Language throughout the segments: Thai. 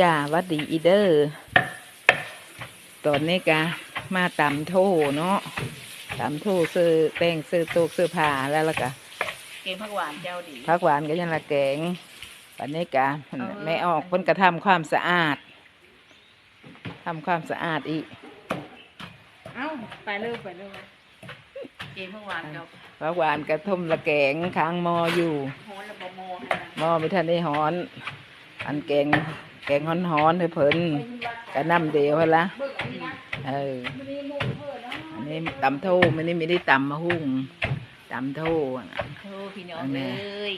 จ้าหวัดดีอีเดอร์ ตอนนี้กะมาตำโทเนาะตำโทซื้อแป้งซื้อโตกซื้อผ้าแล้วล่ะกะเกมผักหวานเจ้าดีผักหวานก็ยังละแกงวันนี้กะเออแม่ออกเพิ่นกระทำความสะอาดทำความสะอาดอีก เอ้า ไปเร็วไปเร็วเกมผักหวานเจ้าผักหวานกระทุ่มละแกงค้างหมออยู่โหนและบะโมให้นะหมอไม่ทันได้หอน อันแกง แกงฮ้อนๆให้เพิ่นกะน้ำเดียวให้ละเอออันนี้ตำโทมันนี่ไม่ได้ตำมาหุ่งตำโทน่ะโอ้พี่น้องอันนี้เอ้ย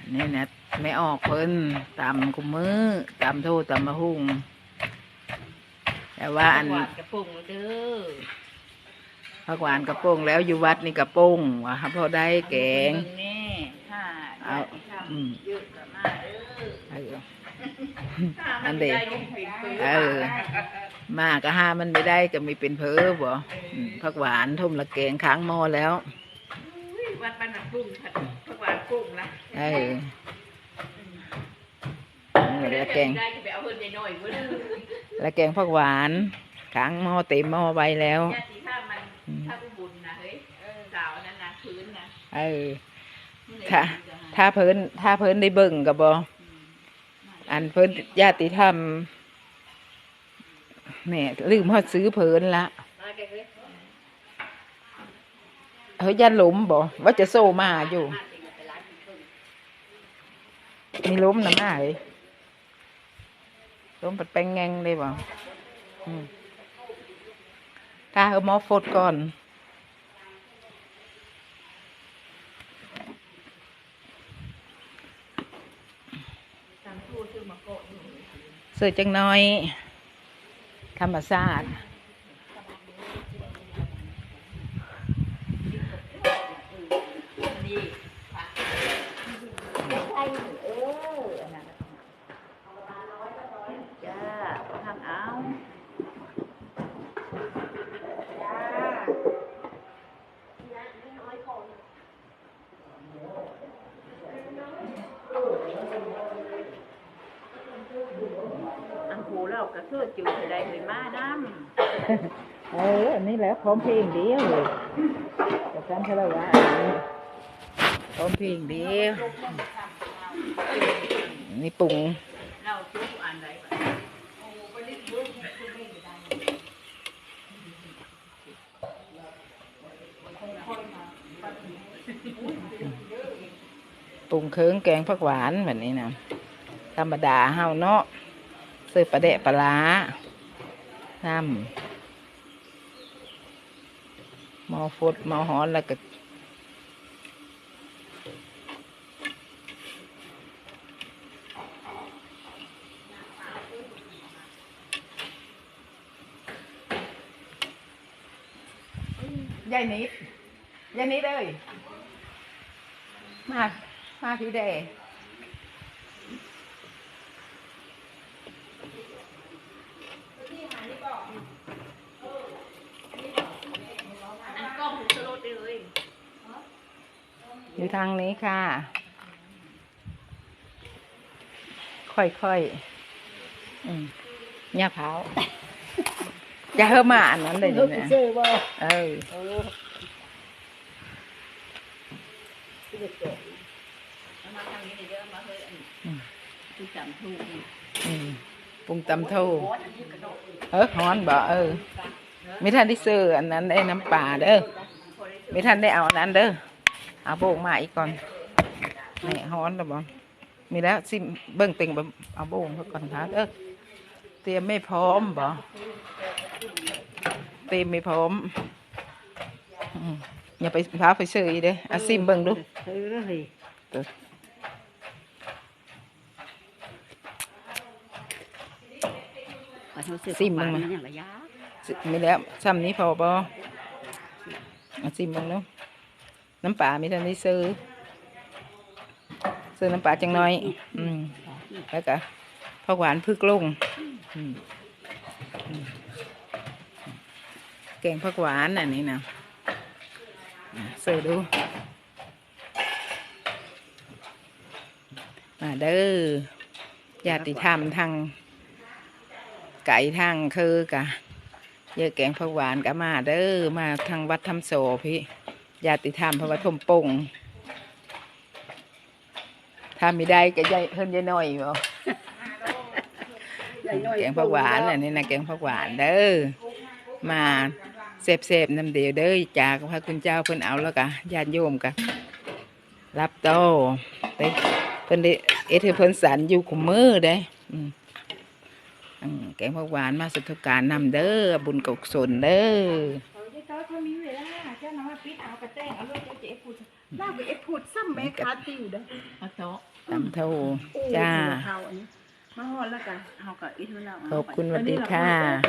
อันนี้นะไม่ออกเพิ่นตำกุมือตำโทตำมาหุ่งแต่ว่าอันผักหวานกระปุกเด้อผักหวานกระโป้งแล้วอยู่วัดนี่กระโป้งว่าพอได้แกงเบิ่แน่ถ้าเอาญาติธรรมอืม เยอะก็มาเด้อ เออ ถ้า อัมันเด็กได้ลูกปิ่นปืนเออมาก็ห้ามันไม่ได้ก็มีเป็นเพอบ่อืมผักหวานทุ่มละแกงค้างหม้อแล้วอุ้ยวัดบ้านน้ำปรุงผัดผักหวานปรุงละเออนี่ละแกงได้จะไปเอาเพิ่นใหญ่หน่อยเว้ยและแกงผักหวานค้างหม้อเต็มหม้อไว้แล้วญาติถ้ามันถ้าอุบุญนะเฮ้ยสาวนั่นนะพื้นนะเออถ้าถ้าเพิ่นถ้าเพิ่นได้เบิ่งกับบอ อันเพิ่นญาติธรรมแหม่ลืมฮอดซื้อเพิ่นละเฮ้ยยันลุมบ่ว่าจะโซมาอยู่มีล้มนะมาเลยล้มปัดแปงแงงเลยบอืมถ้าเอาหมอฟดก่อน เสือจังน้อย ธรรมศาสตร์นี่าทำเอา อันผูเราก็คือจืดได้เลยมาน้ำเอออันนี้แหละพร้อมเพลงเดียวเลยจะจำเท่าไหร่วะพร้อมเพลงเดียวนี่ปรุงเราทุกอันใดปรุงเคืองแกงผักหวานแบบนี้นะธรรมดาเฮาเนาะ เสิร์ฟปลาแดะปลาร้าน้ำมอฟดมอหอนแล้วก็ยายนิดยายนิดเอ้ยมา มาพี่เด อันกล้องสโลดได้เลย อยู่ทางนี้ค่ะ ค่อยๆอืมเนี่ยเผาจะเฮามาอันนั้นเลยเนี่ยเออเอามาทางนี้เดี๋ยวเอามาเฮ้ยอันอืมที่จำถูกนี่อืมปรุงตำโทโอ้ยอันนี้กระโดดเออฮ้อนบ่เออ ไม่ทันได้ซื้ออันนั้นได้น้ำปลาเด้อ ไม่ทันได้เอาอันนั้นเด้อ เอาโบกมาอีกก่อนนี่ฮ้อนแล้วบ่มีแล้วสิเบิ่งเต็งบ่เอาโบกเพื่อก่อนค่ะเด้อเตรียมไม่พร้อมบ่เตรียมไม่พร้อมอืมอย่าไปพาไปซื้ออีกเด้ออาซิมเบิ่งดูเฮ้ยเออขอโทษซิมมึงมาอย่างระยะสิมีแล้วซ้ำนี้พอบ่อาซิมเบิ่งดูน้ น้ำปลามีทันได้ซื้อ ซื้อน้ำปลาจังน้อย อืมแล้วก็ผักหวานพึกลงแกงผักหวานอันนี้นะเสิร์ฟดู มาเด้อญาติธรรมทางไก่ทางคือกะเยอะแกงผักหวานก็มาเด้อมาทางวัดทำโสพี่ ญาติธรรมเพราะว่าทมปงถ้าไม่ได้ก็ยายเพิ่นยายน้อยบ่แกงผักหวานอันนี้นะแกงผักหวานเด้อมาเสพเสพๆน้ำเดียวเด้อจากพระคุณเจ้าเพิ่นเอาแล้วกะญาติโยมกะรับโตไปเพิ่นได้เอดให้เพิ่นสันอยู่คุมมือเด้อืมอืมแกงผักหวานมาสุดทุกการนำเด้อบุญกุศลเด้อ พี่ทางกระแตงเอาลูกเจ๊พูดล่างไปเอ็ดพูดซ้ำแม่คาติวเด้อเอาโต๊ะตำเท่าจ้ามาหอดแล้วกันเอากับอีท่าเราขอบคุณสวัสดีค่ะ